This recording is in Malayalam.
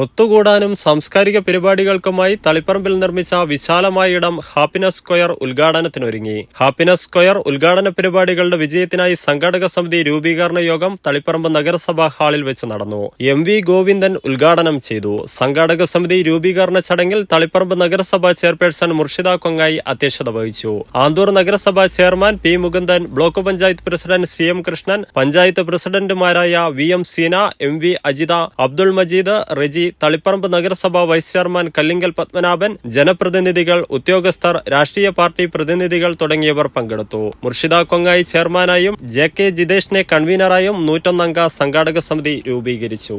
ഒത്തുകൂടാനും സാംസ്കാരിക പരിപാടികൾക്കുമായി തളിപ്പറമ്പിൽ നിർമ്മിച്ച വിശാലമായ ഇടം ഹാപ്പിനസ് സ്ക്വയർ ഉദ്ഘാടനത്തിനൊരുങ്ങി. ഹാപ്പിനസ് സ്ക്വയർ ഉദ്ഘാടന പരിപാടികളുടെ വിജയത്തിനായി സംഘാടക സമിതി രൂപീകരണ യോഗം തളിപ്പറമ്പ് നഗരസഭാ ഹാളിൽ വെച്ച് നടന്നു. എം വി ഗോവിന്ദൻ ഉദ്ഘാടനം ചെയ്തു. സംഘാടക സമിതി രൂപീകരണ ചടങ്ങിൽ തളിപ്പറമ്പ് നഗരസഭാ ചെയർപേഴ്സൺ മുർഷിദ കൊങ്ങായി അധ്യക്ഷത വഹിച്ചു. ആന്തൂർ നഗരസഭാ chairman P Mukundan block panchayat president C M Krishnan panchayat പ്രസിഡന്റുമാരായ V M Seena M V Ajitha Abdul Majeed Reji Taliparamba നഗരസഭാ വൈസ് ചെയർമാൻ കല്ലിങ്കൽ പത്മനാഭൻ ജനപ്രതിനിധികൾ ഉദ്യോഗസ്ഥർ രാഷ്ട്രീയ പാർട്ടി പ്രതിനിധികൾ തുടങ്ങിയവർ പങ്കെടുത്തു. മുർഷിദ കൊങ്ങായി ചെയർമാനായും ജെ കെ ജിതേഷിനെ കൺവീനറായും നൂറ്റൊന്നംഗ സംഘാടക സമിതി രൂപീകരിച്ചു.